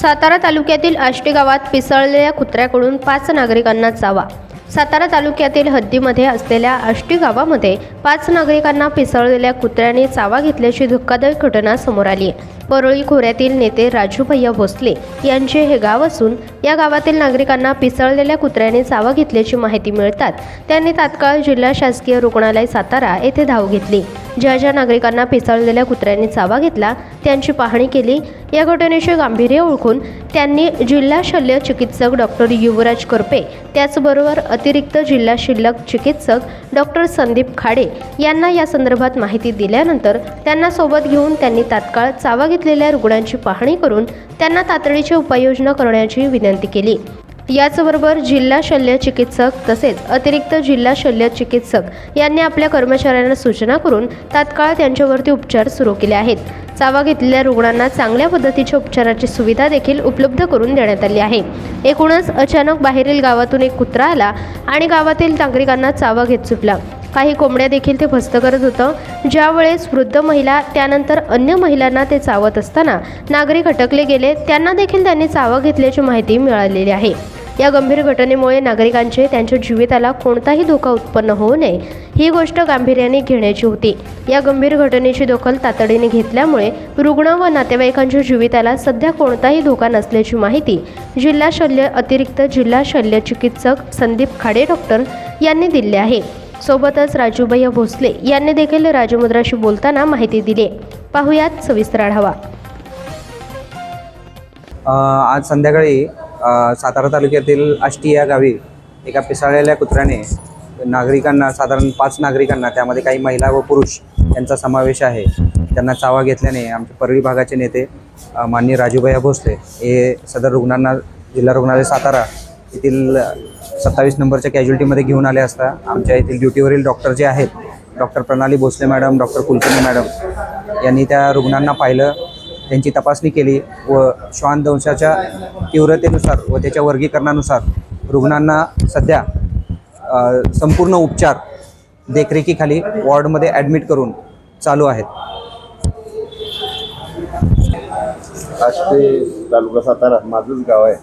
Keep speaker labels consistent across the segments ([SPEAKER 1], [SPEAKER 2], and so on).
[SPEAKER 1] सातारा तालुक्यातील आष्टी गावात पिसळलेल्या कुत्र्याकडून पाच नागरिकांना चावा. सातारा तालुक्यातील हद्दीमध्ये असलेल्या आष्टी गावामध्ये पाच नागरिकांना पिसळलेल्या कुत्र्याने चावा घेतल्याची धक्कादायक घटना समोर आली आहे. परळी खोऱ्यातील नेते राजू भैया भोसले यांचे हे गाव असून या गावातील नागरिकांना पिसळलेल्या कुत्र्याने चावा घेतल्याची माहिती मिळतात. त्यांनी तात्काळ जिल्हा शासकीय रुग्णालय सातारा येथे धाव घेतली. ज्या ज्या नागरिकांना पिसळलेल्या कुत्र्याने चावा घेतला त्यांची पाहणी केली. या घटनेचे गांभीर्य ओळखून त्यांनी जिल्हा शल्य चिकित्सक डॉक्टर युवराज करपे त्याचबरोबर अतिरिक्त जिल्हा शिल्लक चिकित्सक डॉक्टर संदीप खाडे यांना या संदर्भात माहिती दिल्यानंतर त्यांना सोबत घेऊन त्यांनी तात्काळ चावा घेतलेल्या रुग्णांची पाहणी करून त्यांना तातडीची उपाययोजना करण्याची विनंती केली. याचबरोबर जिल्हा शल्य चिकित्सक तसेच अतिरिक्त जिल्हा शल्य चिकित्सक यांनी आपल्या कर्मचाऱ्यांना सूचना करून तात्काळ त्यांच्यावरती उपचार सुरू केले आहेत. चावा घेतलेल्या रुग्णांना चांगल्या पद्धतीच्या उपचाराची सुविधा देखील उपलब्ध करून देण्यात आली आहे. एकूणच अचानक बाहेरील गावातून एक कुत्रा आला आणि गावातील नागरिकांना चावा घेत सुटला. काही कोंबड्या देखील ते फस्त करत होतं. ज्यावेळेस वृद्ध महिला त्यानंतर अन्य महिलांना ते चावत असताना नागरिक अटकले गेले त्यांना देखील त्यांनी चावा घेतल्याची माहिती मिळालेली आहे. या गंभीर घटनेमुळे नागरिकांचे त्यांच्या जीविताला कोणताही धोका उत्पन्न होऊ नये ही गोष्ट गांभीर्याने घेण्याची होती. या गंभीर घटनेची दखल तातडीने घेतल्यामुळे रुग्ण व नातेवाईकांच्या जीविताला सध्या कोणताही धोका नसल्याची माहिती जिल्हा शल्य अतिरिक्त जिल्हा शल्य चिकित्सक संदीप खाडे डॉक्टर यांनी दिली आहे. सोबतच राजूभैया भोसले यांनी देखील राजमुद्राशी बोलताना माहिती दिली. पाहुयात सविस्तर आढावा.
[SPEAKER 2] आज संध्याकाळी सातारा तालुक्यातील आष्टी या गावी एका पिसाळलेल्या कुत्र्याने नागरिकांना साधारण पाच नागरिकांना त्यामध्ये काही महिला व पुरुष यांचा समावेश आहे. त्यांना चावा घेतल्याने आमचे परळी भागाचे नेते माननीय राजूभैया भोसले हे सदर रुग्णांना जिल्हा रुग्णालय सातारा येथील सत्तावीस नंबरच्या कॅज्युलिटीमध्ये घेऊन आले असता. आमच्या येथील ड्युटीवरील डॉक्टर जे आहेत doctor Pranali Bhosale madam doctor Kulkarni madam यांनी त्या रुग्णांना पाहिलं. त्यांची तपासणी केली व श्वानदंशाच्या तीव्रतेनुसार व त्याच्या वर्गीकरणानुसार रुग्णांना सध्या संपूर्ण उपचार देखरेखीखाली वॉर्डमध्ये ॲडमिट करून चालू आहेत.
[SPEAKER 3] आष्टे तालुका सातारा माझंच गाव आहे.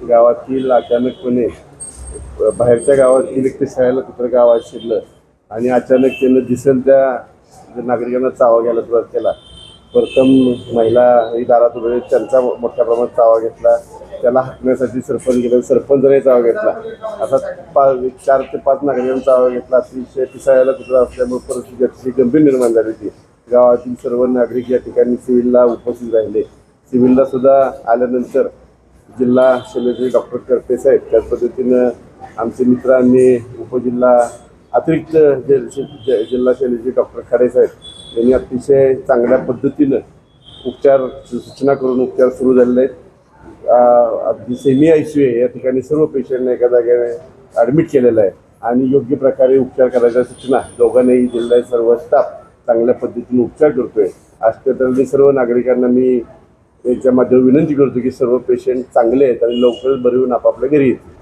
[SPEAKER 3] गावातील अचानकपणे बाहेरच्या गावातील इलेक्ट्रिक शाळेला कुत्र गावात शिरलं आणि अचानक त्यानं दिसेल त्या नागरिकांना चावा घ्यायला सुरुवात केला. प्रथम महिला ही दारात उभे त्यांचा मोठ्या प्रमाणात चावा घेतला. त्याला हाकण्यासाठी सरपंच गेलं सरपंचाने चावा घेतला. असा पाच चार ते पाच नागरिकांना चावा घेतला. अतिशय पिसाळ्याला कुत्रा असल्यामुळे परिस्थिती अतिशय गंभीर निर्माण झाली होती. गावातील सर्व नागरिक या ठिकाणी सिव्हिलला उपस्थित राहिले. सिव्हिलला सुद्धा आल्यानंतर जिल्हा शैलेचे डॉक्टर करपे साहेब. त्याच पद्धतीनं आमचे मित्रांनी उपजिल्हा अतिरिक्त जे- जिल्हा शैलेचे डॉक्टर खाडे साहेब यांनी अतिशय चांगल्या पद्धतीनं उपचार सूचना करून उपचार सुरू झालेले आहेत. अगदी सेमी आय सी या ठिकाणी सर्व पेशंटने एका जागेने ॲडमिट केलेलं आहे आणि योग्य प्रकारे उपचार करायच्या सूचना दोघांनाही जिल्हा सर्व स्टाफ चांगल्या पद्धतीने उपचार करतोय. आष्टेतळी सर्व नागरिकांना मी याच्या माध्यमातून विनंती करतो की सर्व पेशंट चांगले आहेत आणि लवकरच बरे होऊन आपापल्या घरी येतील.